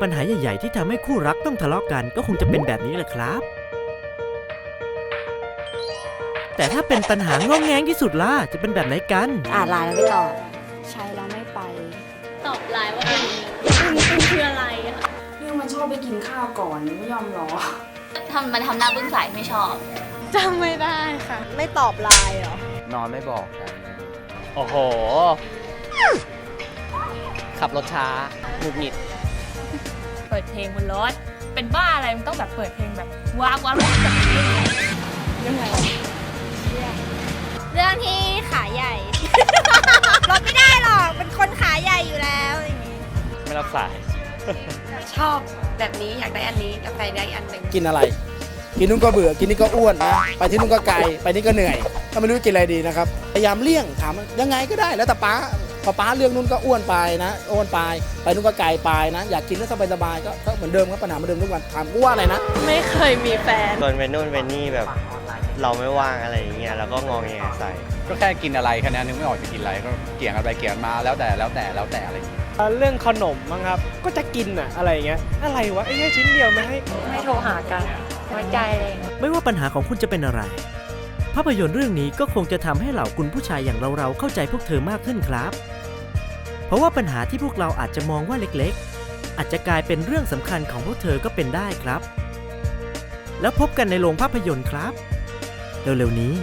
ปัญหาใหญ่ๆที่ทำให้คู่รักต้องทะเลาะกันก็คงจะเป็นแบบนี้แหละครับ แต่ถ้าเป็นปัญหางองแงงที่สุดล่ะจะเป็นแบบไหนกัน อ่านไลน์แล้วไม่ตอบใช้แล้วไม่ไปตอบไลน์ว่าเป็นคุณคืออะไรอะคะเนี่ยมันชอบไปกินข้าวก่อนไม่ยอมรอทำมันทำหน้าบึ้งใสไม่ชอบจำไม่ได้ค่ะ ไม่ตอบไลน์เหรอ นอนไม่บอกกัน โอ้โห ขับรถช้าหงุดหงิด เปิดเพลงบนรถ เป็นบ้าอะไรมันต้องแบบเปิดเพลงแบบว้าวว้าวแบบนี้เรื่องอะไรเรื่องที่ขาใหญ่รถไม่ได้หรอก เป็นคนขาใหญ่อยู่แล้วอย่างงี้ ไม่รับสาย ชอบแบบนี้อยากได้อันนี้กาแฟได้อันหนึ่งกินอะไร กินนู่นก็เบื่อ กินนี่ก็อ้วนนะ ไปที่นู่นก็ไกล ไปนี่ก็เหนื่อย ก็ไม่รู้จะกินอะไรดีนะครับ พยายามเลี่ยง ถามว่ายังไงก็ได้ แล้วแต่ป้าพ อป้าเรื่องนู่นก็อ้วนไปนะอ้วนไปไปนู่นก็ไกลไปนะ อยากกินแล้วสบายๆก็ก็เหมือนเดิมครับปัญหาเหมือนเดิมทุกวันถามกูว่าอะไรนะไม่เคยมีแฟนชวนไปนู่นไปนี่แบบเราไม่ว่างอะไรอย่างเงี้ยแล้วก็งองแงใส่ ก็แค่กินอะไรแค่นั้นนึกไม่ออกจะกินอะไรก็เกี่ยงกันไปเกี่ยงกันมาแล้วแต่แล้วแต่แล้วแต่อะไรอย่างเงี้ยเรื่องขนมมั้งครับ ก็จะกินอะอะไรอย่างเงี้ย อะไรวะไอ้แค่ชิ้นเดียวไม่ให้ ไม่โทรหากันไว้ใจเลย ไม่ว่าปัญหาของคุณจะเป็นอะไร ภาพยนตร์เรื่องนี้ก็คงจะทำให้เหล่าคุณผู้ชายอย่างเราๆเข้าใจพวกเธอมากขึ้นครับ เพราะว่าปัญหาที่พวกเราอาจจะมองว่าเล็กๆ อาจจะกลายเป็นเรื่องสำคัญของพวกเธอก็เป็นได้ครับ แล้วพบกันในโรงภาพยนตร์ครับ เร็วๆนี้